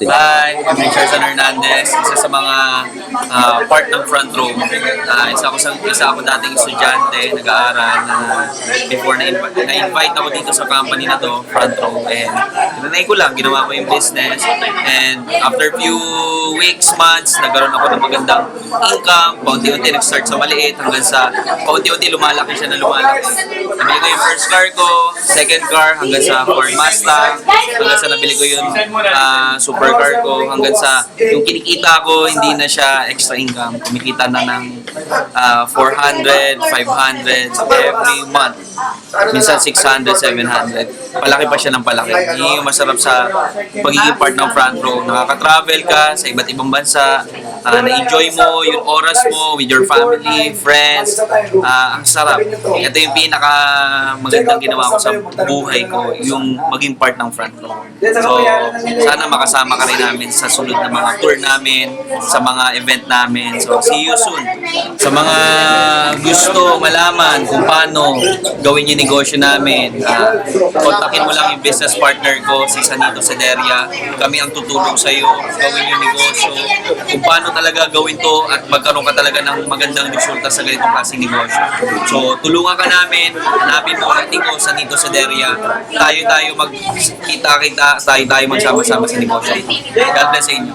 Hi, I'm Richardson Hernandez, isa sa mga ah, part ng front row. Ah, isa ako sa isa ako dating estudyante, nag-aaral na before na na-invite ako dito sa company na to, front row. And tinanay ko lang, ginawa ko yung business. And after few weeks, months, nagkaroon ako ng magandang income. Paunti-unti nag-start sa maliit hanggang sa paunti-unti lumalaki siya na lumalaki. Nabili ko yung first car ko, second car, hanggang sa Ford Mustang, hanggang sa nabili ko yung supercar ko, hanggang sa yung kinikita ko, hindi na siya extra income. Kumikita na ng ah, 400, 500 every month. Minsan 600, 700. Palaki pa siya ng palaki. Yun yung masarap sa pagiging part ng front row. Nakaka-travel ka sa iba't ibang bansa. Ah, na-enjoy mo yung oras mo with your family, friends. Ah, ang sarap. Ito yung pinaka magandang ginawa ko sa buhay ko, yung maging part ng front row. So, sana makasama ka rin namin sa sunod na mga tour namin, sa mga event namin. So, see you soon. Sa mga gusto malaman kung paano gawin yung negosyo namin, ah, kontakin mo lang yung business partner ko, si Sanito Sederia. Kami ang tutulong sa iyo, gawin yung negosyo, kung paano talaga gawin to at magkaroon ka talaga ng magandang resulta sa ganitong klaseng negosyo. So, tulungan ka namin, hanapin mo ang ko sa Nito Sederia. Tayo-tayo magkita-kita, tayo-tayo magsama-sama sa negosyo. God bless sa inyo.